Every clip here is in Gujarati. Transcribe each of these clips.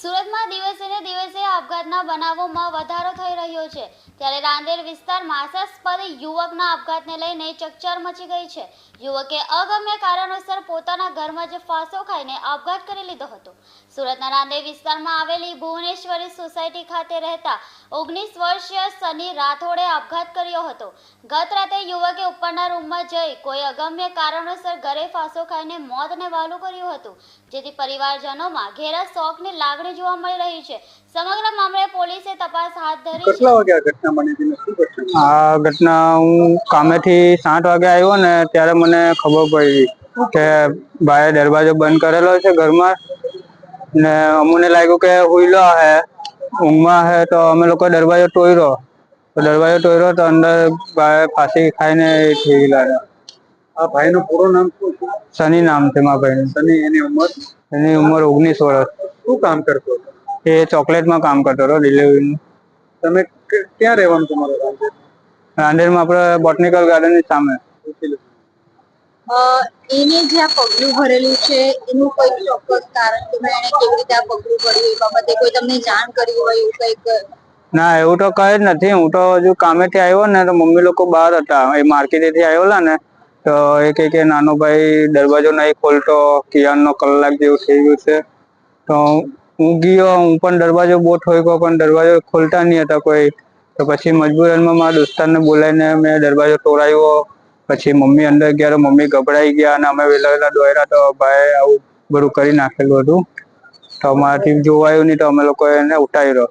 સુરતમાં દિવસે દિવસે આપઘાતના બનાવોમાં વધારો થઈ રહ્યો છે. ત્યારે રાંદેર વિસ્તારમાં આશાસ્પદ યુવકના આપઘાતને લઈને ચકચાર મચી ગઈ છે. યુવકે અગમ્ય કારણોસર પોતાના ઘરમાં જ ફાંસો ખાઈને આપઘાત કરી લીધો હતો. સુરતના રાંદેર વિસ્તારમાં આવેલી ભુવનેશ્વરી સોસાયટી ખાતે રહેતા ઓગણીસ વર્ષીય સની રાઠોડે આપઘાત કર્યો હતો. ગત રાતે યુવકે ઉપરના રૂમમાં જઈ કોઈ અગમ્ય કારણોસર ઘરે ફાંસો ખાઈને મોતને વાલું કર્યું હતું. જેથી પરિવારજનોમાં ઘેરા શોકની લાગણી જોવા મળી રહી છે. સમગ્ર મામલે પોલીસે તપાસ હાથ ધરી કેટલા વાગે આ ઘટના બની હતી શું ઘટના? આ ઘટના હું કામેથી સાત વાગે આવ્યો ને ત્યારે મને ખબર પડી કે ભાઈએ દરવાજો બંધ કરેલો છે ઘરમાં. ને અમને લાગ્યું કે હુઈલો હે ઊંઘમાં હે તો અમે લોકો દરવાજો તોડ્યો તો દરવાજો તોડ્યો તો અંદર ભાઈ ફાંસી ખાઈને થઈ ગયેલા આ ભાઈનું પૂરું નામ શું સની નામ છે મારા ભાઈનું. સની એની ઉંમર? એની ઉંમર ઓગણીસ વર્ષ. શું કામ કરતો હતો? એ ચોકલેટમાં કામ કરતો હતો ડિલિવરીનું તમે ક્યાં રહેવાનું તમારું રાંદેર? રાંદેરમાં આપણે બોટનિકલ ગાર્ડનની સામે. એને જે આ પગલું ભરેલું છે એનું કોઈ ચોક્કસ કારણ કે એને કેવી રીતે આ પગલું ભર્યું એ બાબતે કોઈ તમને જાણ કરી હોય એવું કંઈક? ના એવું તો કઈ જ નથી. હું તો હજુ કામેથી આવ્યો ને તો મમ્મી લોકો બહાર હતા. એ માર્કેટેથી આવેલા ને તો એ કહે કે નાનો ભાઈ દરવાજો નહીં ખોલતો કિયાનનો કલાક જેવું થઈ ગયું છે. તો હું ગયો હું પણ દરવાજો બહુ ઠોક્યો પણ દરવાજો ખોલતા નહીં હતા કોઈ. તો પછી મજબૂરનમાં મારા દોસ્તારને બોલાવીને મેં દરવાજો તોડાવ્યો પછી મમ્મી અંદર ગયા તો મમ્મી ગભરાઈ ગયા અને અમે વહેલા વહેલા દોડ્યા તો ભાઈ આવું બધું કરી નાખેલું હતું. તો અમારાથી જોવાયું નહીં તો અમે લોકો એને ઉઠાવ્યો.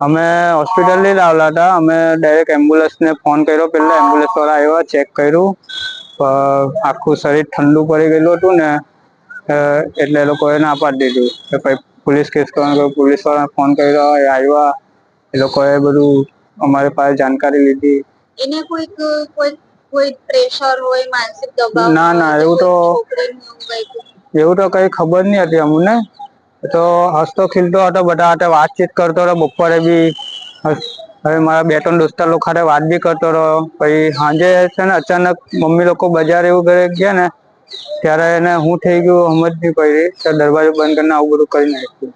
અમે હોસ્પિટલ લઈ લાવેલા હતા. અમે ડાયરેક્ટ એમ્બ્યુલન્સ ને ફોન કર્યો. પેલા એમ્બ્યુલન્સ વાળા આવ્યા ચેક કર્યું. આખું શરીર ઠંડુ પડી ગયેલું હતું ને એટલે એ લોકોએ ના પાડી દીધું. કે ભાઈ પોલીસ કેસ કરવાનો પોલીસ વાળાને ફોન કર્યો એ આવ્યા. એ લોકોએ બધું અમારી પાસે જાણકારી લીધી. એને કોઈક કોઈ કોઈ પ્રેશર હોય માનસિક દબાવ ના, ના, એવું તો- એવું તો? કઈ ખબર નહીં હતી અમને. તો હસતો ખીલતો હતો બધા હાથે વાતચીત કરતો હતો બપોરે બી હવે મારા બે ત્રણ દોસ્તાર લોકો ખાતે વાત બી કરતો રહ્યો. પછી સાંજે છે ને અચાનક મમ્મી લોકો બજાર એવું ઘરે ગયા ને, ત્યારે એને હું થઈ ગયું, સમજ નહીં પડી. દરવાજો બંધ કરીને આવું બધું કરી નાખ્યું.